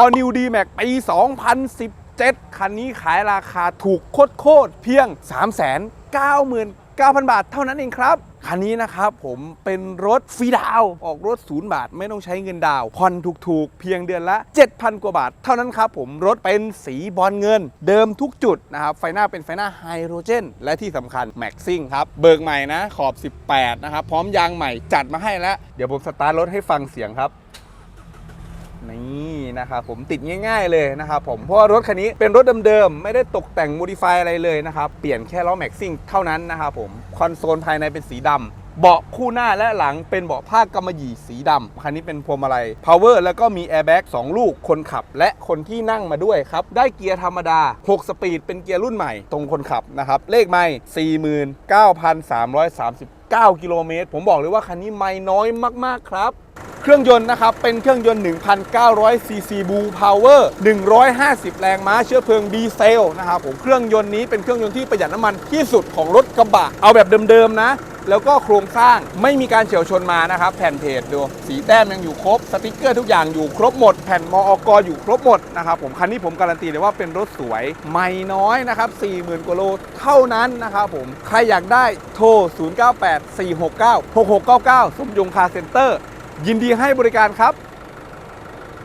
All New D Max ปี 2017 คันนี้ขายราคาถูกโคตรเพียง 399,000 บาทเท่านั้นเองครับ คันนี้นะครับผมเป็นรถฟรีดาวออกรถ0บาทไม่ต้องใช้เงินดาวผ่อนถูกๆ เพียงเดือนละ 7,000 กว่าบาท เท่านั้นครับผมรถเป็นสีบอลเงิน เดิมทุกจุดนะครับ ไฟหน้าเป็นไฟหน้าไฮโดรเจน และที่สำคัญแม็กซิ่งครับ เบิกใหม่นะขอบ 18 นะครับ พร้อมยางใหม่จัดมาให้แล้ว เดี๋ยวผมสตาร์ทรถให้ฟังเสียงครับ นี่นะครับผมติดง่าย ๆเลยนะครับผมเพราะรถคันนี้เป็นรถเดิมๆ ไม่ได้ตกแต่งโมดิฟายอะไรเลยนะครับเปลี่ยนแค่ล้อแม็กซิ่งเท่านั้นนะครับผมคอนโซลภายในเป็นสีดำเบาะคู่หน้าและหลังเป็นเบาะผ้ากำมะหยี่สีดำ คันนี้เป็นพวงมาลัย power แล้วก็มีแอร์แบ็ก2ลูก คนขับและคนที่นั่งมาด้วยครับ ได้เกียร์ธรรมดา 6 สปีดเป็นเกียร์รุ่นใหม่ตรงคนขับนะครับ เลขไม่ 49,339 กิโลเมตร ผมบอกเลยว่าคันนี้ไม่น้อยมากๆครับ เครื่องยนต์นะครับ เป็นเครื่องยนต์ 1,900ซีซีบูพาวเวอร์150 แรงม้าเชื้อเพลิงดีเซลนะครับผมเครื่องยนต์นี้เป็นเครื่องยนต์ที่ประหยัดน้ำมันที่สุดของรถกระบะ เอาแบบเดิมๆนะ แล้วก็โครงสร้างไม่มีการเฉียวชนมานะครับ แผ่นเพจดูสีแต้มยังอยู่ครบ สติกเกอร์ทุกอย่างอยู่ครบหมด แผ่นมออกอยู่ครบหมดนะครับผมคันนี้ผมการันตีเลยว่าเป็นรถสวยไม่น้อยนะครับ40,000กว่าโลเท่านั้นนะครับผมใครอยากได้โทร 0984696699 สมยงคาเซ็นเตอร์ ยินดีให้บริการครับ